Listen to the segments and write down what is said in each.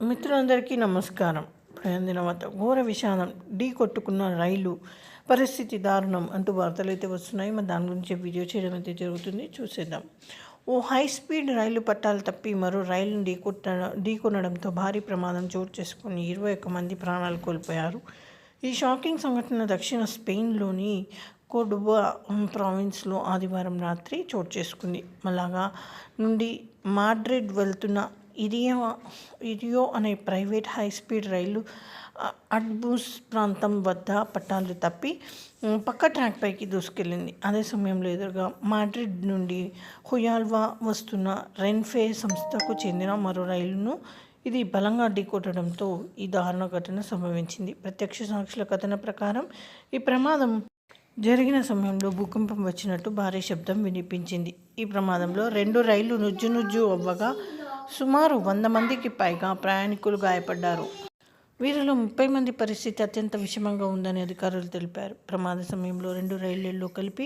మిత్రులందరికీ నమస్కారం. ప్రయాణ వద్ద ఘోర విషాదం ఢీ కొట్టుకున్న రైలు పరిస్థితి దారుణం అంటూ వార్తలు అయితే వస్తున్నాయి. మరి దాని గురించి వీడియో చేయడం అయితే జరుగుతుంది. చూసేద్దాం. ఓ హై స్పీడ్ రైలు పట్టాలు తప్పి మరో రైలును ఢీకొట్ట ఢీకొనడంతో భారీ ప్రమాదం చోటు చేసుకుని ఇరవై ఒక్క మంది ప్రాణాలు కోల్పోయారు. ఈ షాకింగ్ సంఘటన దక్షిణ స్పెయిన్లోని కోడుబా ప్రావిన్స్లో ఆదివారం రాత్రి చోటు చేసుకుంది. మలాగా నుండి మాడ్రిడ్ వెళ్తున్న ఇరియో ఇరియో అనే ప్రైవేట్ హై స్పీడ్ రైలు అడ్బూస్ ప్రాంతం వద్ద పట్టాలు తప్పి పక్క ట్రాక్ పైకి దూసుకెళ్ళింది. అదే సమయంలో ఎదురుగా మాడ్రిడ్ నుండి హుయాల్వా వస్తున్న రెన్ఫే సంస్థకు చెందిన మరో రైలును ఇది బలంగా ఢీకొట్టడంతో ఈ దారుణ ఘటన సంభవించింది. ప్రత్యక్ష సాక్షుల కథన ప్రకారం ఈ ప్రమాదం జరిగిన సమయంలో భూకంపం వచ్చినట్టు భారీ శబ్దం వినిపించింది. ఈ ప్రమాదంలో రెండు రైళ్ళు నుజ్జు నుజ్జు అవ్వగా సుమారు వంద మందికి పైగా ప్రయాణికులు గాయపడ్డారు. వీరిలో ముప్పై మంది పరిస్థితి అత్యంత విషమంగా ఉందని అధికారులు తెలిపారు. ప్రమాద సమయంలో రెండు రైళ్ళలో కలిపి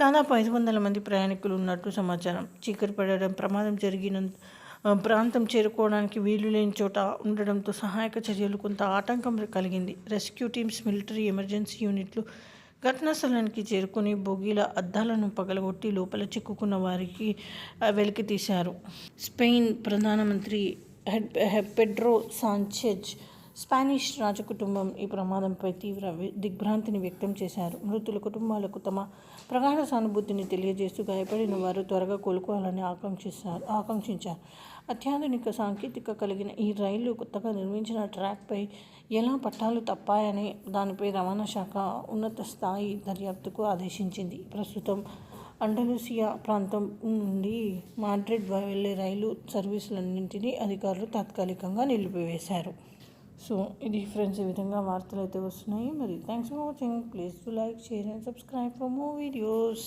దాదాపు ఐదు వందల మంది ప్రయాణికులు ఉన్నట్టు సమాచారం. చీకటి పడడం ప్రమాదం జరిగిన ప్రాంతం చేరుకోవడానికి వీలు లేని చోట ఉండడంతో సహాయక చర్యలు కొంత ఆటంకం కలిగింది. రెస్క్యూ టీమ్స్ మిలిటరీ ఎమర్జెన్సీ యూనిట్లు ఘటనాస్థలానికి చేరుకుని బోగీల అద్దాలను పగలగొట్టి లోపల చిక్కుకున్న వారికి వెలికి తీశారు స్పెయిన్ ప్రధానమంత్రి హెడ్ హె- పెడ్రో సాంచెజ్ స్పానిష్ రాజకుటుంబం ఈ ప్రమాదంపై తీవ్ర దిగ్భ్రాంతిని వ్యక్తం చేశారు. మృతుల కుటుంబాలకు తమ ప్రగాఢ సానుభూతిని తెలియజేస్తూ గాయపడిన వారు త్వరగా కోలుకోవాలని ఆకాంక్షిస్తారు ఆకాంక్షించారు. అత్యాధునిక సాంకేతిక కలిగిన ఈ రైలు కొత్తగా నిర్మించిన ట్రాక్పై ఎలా పట్టాలు తప్పాయని దానిపై రవాణా శాఖ ఉన్నత స్థాయి దర్యాప్తుకు ఆదేశించింది. ప్రస్తుతం అండలూసియా ప్రాంతం నుండి మాడ్రిడ్ వెళ్ళే రైలు సర్వీసులన్నింటినీ అధికారులు తాత్కాలికంగా నిలిపివేశారు. సో ఇది ఫ్రెండ్స్ ఈ విధంగా వార్తలు అయితే వస్తున్నాయి మరి thanks for watching please to like share and subscribe for more videos